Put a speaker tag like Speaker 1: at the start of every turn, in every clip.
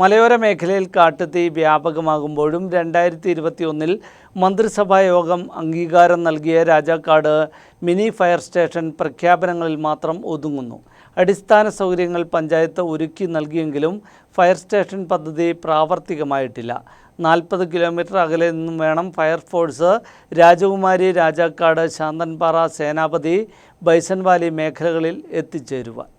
Speaker 1: മലയോര മേഖലയിൽ കാട്ടുതീ വ്യാപകമാകുമ്പോഴും രണ്ടായിരത്തി ഇരുപത്തി ഒന്നിൽ മന്ത്രിസഭാ യോഗം അംഗീകാരം നൽകിയ രാജാക്കാട് മിനി ഫയർ സ്റ്റേഷൻ പ്രഖ്യാപനങ്ങളിൽ മാത്രം ഒതുങ്ങുന്നു. അടിസ്ഥാന സൗകര്യങ്ങൾ പഞ്ചായത്ത് ഒരുക്കി നൽകിയെങ്കിലും ഫയർ സ്റ്റേഷൻ പദ്ധതി പ്രാവർത്തികമായിട്ടില്ല. നാൽപ്പത് കിലോമീറ്റർ അകലെ നിന്നും വേണം ഫയർഫോഴ്സ് രാജകുമാരി രാജാക്കാട് ശാന്തൻപാറ സേനാപതി ബൈസൻവാലി മേഖലകളിൽ എത്തിച്ചേരുവാൻ.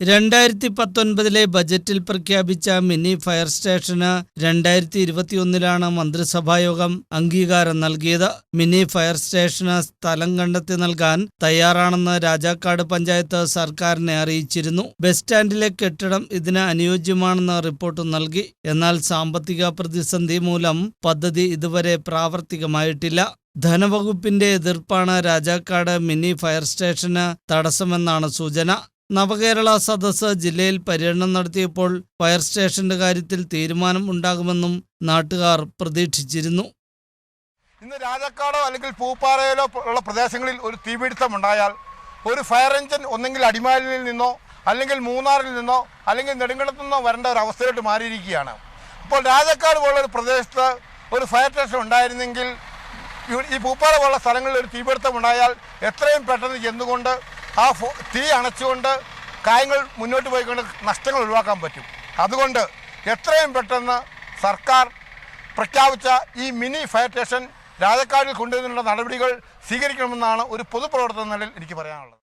Speaker 1: രണ്ടായിരത്തി പത്തൊൻപതിലെ ബജറ്റിൽ പ്രഖ്യാപിച്ച മിനി ഫയർ സ്റ്റേഷന് രണ്ടായിരത്തി ഇരുപത്തിയൊന്നിലാണ് മന്ത്രിസഭായോഗം അംഗീകാരം നൽകിയത്. മിനി ഫയർ സ്റ്റേഷന് സ്ഥലം കണ്ടെത്തി നൽകാൻ തയ്യാറാണെന്ന് രാജാക്കാട് പഞ്ചായത്ത് സർക്കാരിനെ അറിയിച്ചിരുന്നു. ബസ് സ്റ്റാൻഡിലെ കെട്ടിടം ഇതിന് അനുയോജ്യമാണെന്ന് റിപ്പോർട്ട് നൽകി. എന്നാൽ സാമ്പത്തിക പ്രതിസന്ധി മൂലം പദ്ധതി ഇതുവരെ പ്രാവർത്തികമായിട്ടില്ല. ധനവകുപ്പിന്റെ എതിർപ്പാണ് രാജാക്കാട് മിനി ഫയർ സ്റ്റേഷന് തടസ്സമെന്നാണ് സൂചന. നവകേരള സദസ്സ് ജില്ലയിൽ പര്യടനം നടത്തിയപ്പോൾ ഫയർ സ്റ്റേഷന്റെ കാര്യത്തിൽ തീരുമാനം ഉണ്ടാകുമെന്നും നാട്ടുകാർ പ്രതീക്ഷിച്ചിരുന്നു.
Speaker 2: ഇന്ന് രാജക്കാടോ അല്ലെങ്കിൽ പൂപ്പാറയിലോ ഉള്ള പ്രദേശങ്ങളിൽ ഒരു തീപിടുത്തം ഉണ്ടായാൽ ഒരു ഫയർ എഞ്ചിൻ ഒന്നെങ്കിൽ അടിമാലിയിൽ നിന്നോ അല്ലെങ്കിൽ മൂന്നാറിൽ നിന്നോ അല്ലെങ്കിൽ നെടുങ്കണ്ടത്തു നിന്നോ വരേണ്ട ഒരു അവസ്ഥയിലോട്ട് മാറിയിരിക്കുകയാണ്. അപ്പോൾ രാജക്കാട് പോലുള്ള പ്രദേശത്ത് ഒരു ഫയർ സ്റ്റേഷൻ ഉണ്ടായിരുന്നെങ്കിൽ ഈ പൂപ്പാറ പോലുള്ള സ്ഥലങ്ങളിൽ ഒരു തീപിടുത്തം ഉണ്ടായാൽ എത്രയും പെട്ടെന്ന് ചെന്നുകൊണ്ട് ആ തീ അണച്ചുകൊണ്ട് കാര്യങ്ങൾ മുന്നോട്ട് പോയിക്കൊണ്ട് നഷ്ടങ്ങൾ ഒഴിവാക്കാൻ പറ്റും. അതുകൊണ്ട് എത്രയും പെട്ടെന്ന് സർക്കാർ പ്രഖ്യാപിച്ച ഈ മിനി ഫയർ സ്റ്റേഷൻ രാജക്കാടിൽ കൊണ്ടുവരുന്ന നടപടികൾ സ്വീകരിക്കണമെന്നാണ് ഒരു പൊതുപ്രവർത്തന നിലയിൽ എനിക്ക് പറയാനുള്ളത്.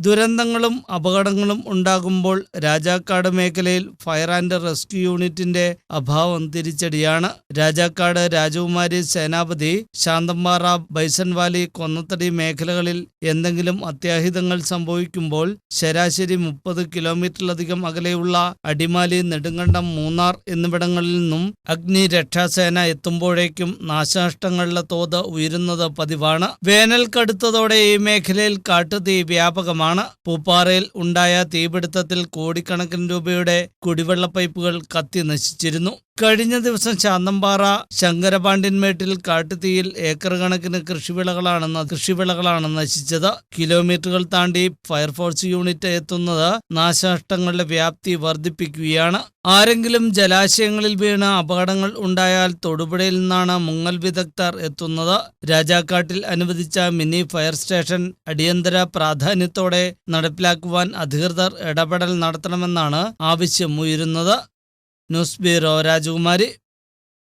Speaker 1: ദുരന്തങ്ങളും അപകടങ്ങളും ഉണ്ടാകുമ്പോൾ രാജാക്കാട് മേഖലയിൽ ഫയർ ആൻഡ് റെസ്ക്യൂ യൂണിറ്റിന്റെ അഭാവം തിരിച്ചടിയാണ്. രാജാക്കാട് രാജകുമാരി സേനാപതി ശാന്തമ്പാറ ബൈസൺ വാലി കൊന്നത്തടി മേഖലകളിൽ എന്തെങ്കിലും അത്യാഹിതങ്ങൾ സംഭവിക്കുമ്പോൾ ശരാശരി മുപ്പത് കിലോമീറ്ററിലധികം അകലെയുള്ള അടിമാലി നെടുങ്കണ്ടം മൂന്നാർ എന്നിവിടങ്ങളിൽ നിന്നും അഗ്നി രക്ഷാസേന എത്തുമ്പോഴേക്കും നാശനഷ്ടങ്ങളുടെ തോത് ഉയരുന്നത് പതിവാണ്. വേനൽ കടുത്തതോടെ ഈ മേഖലയിൽ കാട്ടുതീ വ്യാപകമാണ്. പൂപ്പാറയിൽ ഉണ്ടായ തീപിടുത്തത്തിൽ കോടിക്കണക്കിന് രൂപയുടെ കുടിവെള്ള പൈപ്പുകൾ കത്തി നശിച്ചിരുന്നു. കഴിഞ്ഞ ദിവസം ചാന്നമ്പാറ ശങ്കരപാണ്ഡ്യൻമേട്ടിൽ കാട്ടുതീയിൽ ഏക്കർ കണക്കിന് കൃഷിവിളകളാണ് കൃഷിവിളകളാണ് നശിച്ചത്. കിലോമീറ്ററുകൾ താണ്ടി ഫയർഫോഴ്സ് യൂണിറ്റ് എത്തുന്നത് നാശനഷ്ടങ്ങളുടെ വ്യാപ്തി വർദ്ധിപ്പിക്കുകയാണ്. ആരെങ്കിലും ജലാശയങ്ങളിൽ വീണ അപകടങ്ങൾ ഉണ്ടായാൽ തൊടുപുഴയിൽ നിന്നാണ് മുങ്ങൽ വിദഗ്ധർ എത്തുന്നത്. രാജാക്കാട്ടിൽ അനുവദിച്ച മിനി ഫയർ സ്റ്റേഷൻ അടിയന്തര പ്രാധാന്യത്തോടെ നടപ്പിലാക്കുവാൻ അധികൃതർ ഇടപെടൽ നടത്തണമെന്നാണ് ആവശ്യം ഉയരുന്നത് ന്യൂസ് ബ്യൂറോ രാജകുമാരി